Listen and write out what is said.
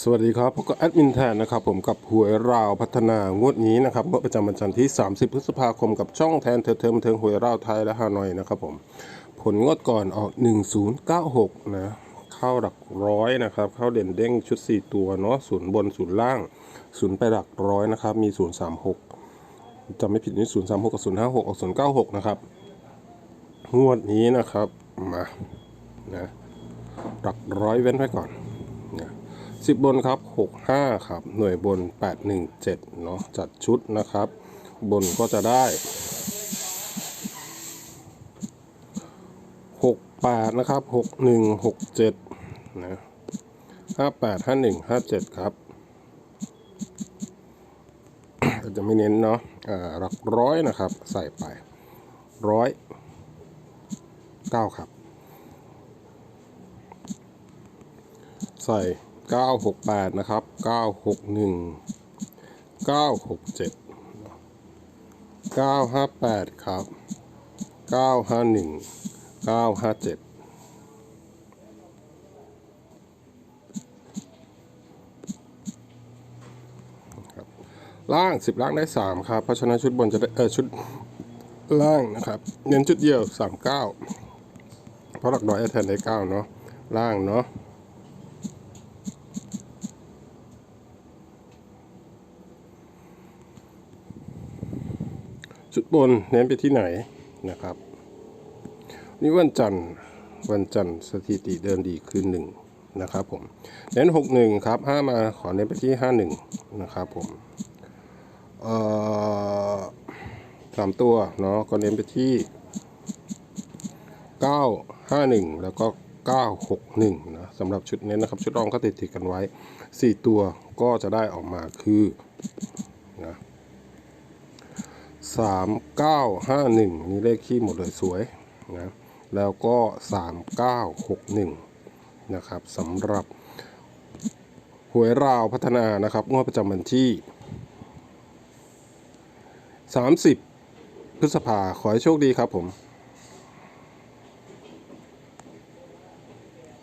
สวัสดีครับพบกับแอดมินแทนนะครับผมกับหวยราวพัฒนางวดนี้นะครับงวดประจำวันจันทร์ที่ 30 พฤษภาคมกับช่องแทนเธอเทอมเทิงหวยราวไทยและฮานอยนะครับผมผลงวดก่อนออก 1096 นะเข้าหลักร้อยนะครับเข้าเด่นเด้งชุด 4 ตัวเนาะศูนย์บนศูนย์ล่างศูนย์ไปหลักร้อยนะครับมี 036จำไม่ผิดนี่036 กับ 056 ออก 096 นะครับงวดนี้นะครับมานะหลักร้อยเว้นไว้ก่อน สิบบนครับ 65 ครับ หน่วยบน 817 เนาะจัดชุดนะครับ บนก็จะได้ 68 นะครับ 61 67 นะ 58 51 57 ครับจะไม่เน้นเนาะหลักร้อยนะครับ ใส่ไปร้อยเก้าครับ ใส่ 968 นะครับ 961 967 958 ครับ 951 957ล่าง 10 ล่างได้ 3 ครับ เพราะฉะนั้นชุดบนจะได้เออชุดล่างนะครับ เน้นชุดเดียว 39 เพราะหลักร้อยแทนได้ 9 เนาะล่างเนาะ ชุดบนเน้นไปที่ไหนนะครับ นี่วันจันทร์วันจันทร์สถิติเดินดีคือหนึ่งนะครับผมเน้นหกหนึ่งครับห้ามาขอเน้นไปที่ห้าหนึ่งนะครับผมเอ่อสามตัวเนาะก็เน้นไปที่เก้าห้าหนึ่งแล้วก็เก้าหกหนึ่งนะสำหรับชุดเน้นนะครับ ชุดรองก็ติดติดกันไว้สี่ตัวก็จะได้ออกมาคือนะ สามเก้าห้าหนึ่งนี่เลขขี้หมดเลยสวยนะแล้วก็สามเก้าหกหนึ่งนะครับสำหรับหวยราวพัฒนานะครับงวดประจำวันที่ 30 พฤษภา ขอให้โชคดีครับผม